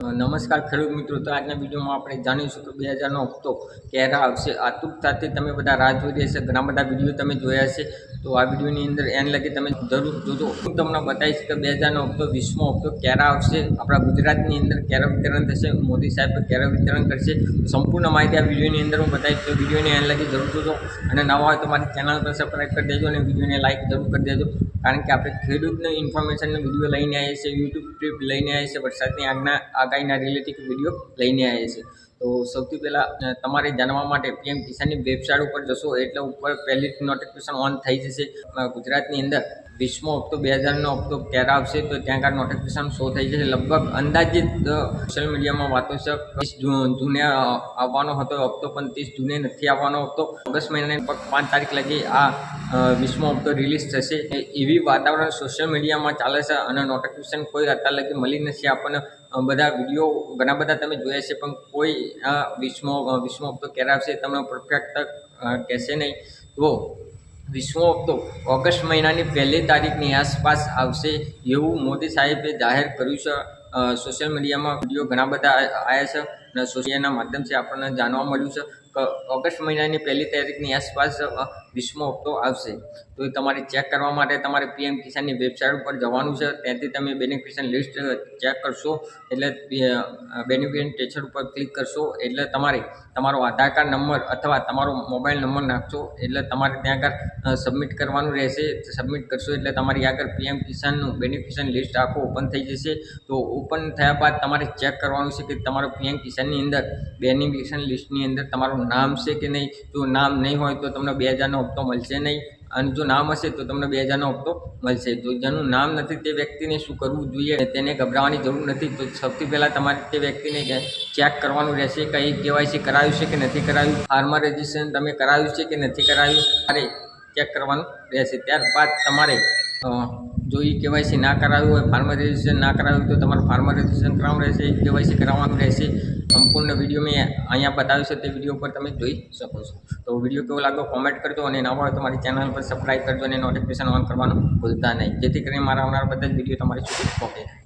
નમસ્કાર ખેડૂત મિત્રો, તો આજના વિડીયોમાં આપણે જાણીશું કે બે હજારનો હપ્તો ક્યારે આવશે? આતુરતાથી તમે બધા રાહ જોઈ રહ્યા છે ઘણા બધા વીડિયો તમે જોયા છે તો આ વિડીયોની અંદર એન લગી તમે જરૂર જોજો. હું તમને બતાવીશ કે બે હજારનો હપ્તો વીસમો હપ્તો ક્યારે આવશે, આપણા ગુજરાતની અંદર ક્યારે વિતરણ થશે, મોદી સાહેબ ક્યારે વિતરણ કરશે, સંપૂર્ણ માહિતી આ વિડીયોની અંદર હું બતાવીશ. તો વિડીયોને એન લગી જરૂર જોજો. અને નવા હોય તો મારી ચેનલ પર સબસ્ક્રાઈબ કરી દેજો અને વિડીયોને લાઇક જરૂર કરી દેજો. કારણ કે આપણે ખેડૂતને ઇન્ફોર્મેશનનો વીડિયો લઈને આવીએ છીએ, યુટ્યુબ ટ્રીપ લઈને આવીએ છીએ, વરસાદની આગના આગાહીના રિલેટેડ વીડિયો લઈને આવીએ છીએ તો સૌથી પહેલાં તમારે જાણવા માટે પીએમ કિસાનની વેબસાઇટ ઉપર જશો એટલે ઉપર પહેલી નોટિફિકેશન ઓન થઈ જશે. ગુજરાતની અંદર વીસમો હપ્તો બે હજારનો હપ્તો ક્યારે આવશે તો ત્યાં આગળ નોટિફિકેશન શો થઈ જશે. લગભગ અંદાજિત સોશિયલ મીડિયામાં વાતો છે, ત્રીસ જૂને આવવાનો હતો હપ્તો, પણ ત્રીસ જૂને નથી આવવાનો હતો ઓગસ્ટ મહિનાની પાંચ તારીખ લગી આ વીસમો હપ્તો રિલીઝ થશે. એવી વાતાવરણ સોશિયલ મીડિયામાં ચાલે છે અને નોટિફિકેશન કોઈ અત્યાર લગી મળી નથી આપણને. બધા વીડિયો ઘણા બધા તમે જોયા છે પણ કોઈ આ વીસમો અ, હપ્તો ક્યારે આવશે તમને પરફેક્ટ કહેશે નહીં. તો વિશ્વ હપ્તો ઓગસ્ટ મહિનાની પહેલી તારીખની આસપાસ આવશે એવું મોદી સાહેબે જાહેર કર્યું છે. સોશિયલ મીડિયામાં વીડિયો ઘણા બધા આવ્યા છે અને સોશિયલના માધ્યમથી આપણને જાણવા મળ્યું છે. ઓગસ્ટ મહિનાની પહેલી તારીખની આસપાસ વીસમો હપ્તો આવશે. તો એ તમારે ચેક કરવા માટે તમારે પીએમ કિસાનની વેબસાઇટ ઉપર જવાનું છે. ત્યાંથી તમે બેનિફિશિયલ લિસ્ટ ચેક કરશો. એટલે બેનિફિશિયન ટેચર ઉપર ક્લિક કરશો. એટલે તમારે તમારો આધાર કાર્ડ નંબર અથવા તમારો મોબાઈલ નંબર નાખશો. એટલે તમારે ત્યાં આગળ સબમિટ કરવાનું રહેશે. સબમિટ કરશો એટલે તમારી આગળ પીએમ કિસાનનું બેનિફિશિયન લિસ્ટ આખું ઓપન થઈ જશે. તો ઓપન થયા બાદ તમારે ચેક કરવાનું છે કે તમારો પીએમ કિસાનની અંદર બેનિફિશિયન લિસ્ટની અંદર તમારું નામ છે કે નહીં? જો નામ નહીં હોય તો તમને બે હજારનો હપ્તો મળશે નહીં. અને જો નામ હશે તો તમને બે હજારનો હપ્તો મળશે. જો જેનું નામ નથી તે વ્યક્તિને શું કરવું જોઈએ તેને ગભરાવાની જરૂર નથી. તો સૌથી પહેલાં તમારે તે વ્યક્તિને ચેક કરવાનું રહેશે કંઈ કેવાયસી કરાવ્યું છે કે નથી કરાવ્યું ફાર્મર રજિસ્ટ્રેશન તમે કરાવ્યું છે કે નથી કરાવ્યું અરે ચેક કરવાનું રહેશે. ત્યારબાદ તમારે જો એ કેવાયસી ના કરાવ્યું હોય ફાર્મર રજિસ્ટ્રેશન ના કરાવ્યું તો તમારું ફાર્મર રજિસ્ટ્રેશન કરાવવાનું રહેશે કેવાયસી કરાવવાનું રહેશે. સંપૂર્ણ વીડિયો મેં અહીંયા બતાવ્યું છે, તે વીડિયો પર તમે જોઈ શકો છો. તો વીડિયો કેવો લાગ્યો કોમેન્ટ કરજો અને નવા હોય તો મારી ચેનલ પર સબસ્ક્રાઈબ કરજો અને નોટિફિકેશન ઓન કરવાનું ભૂલતા નહીં. જેથી કરીને મારા આવનારા બધા જ વીડિયો તમારી સુધી પહોંચે.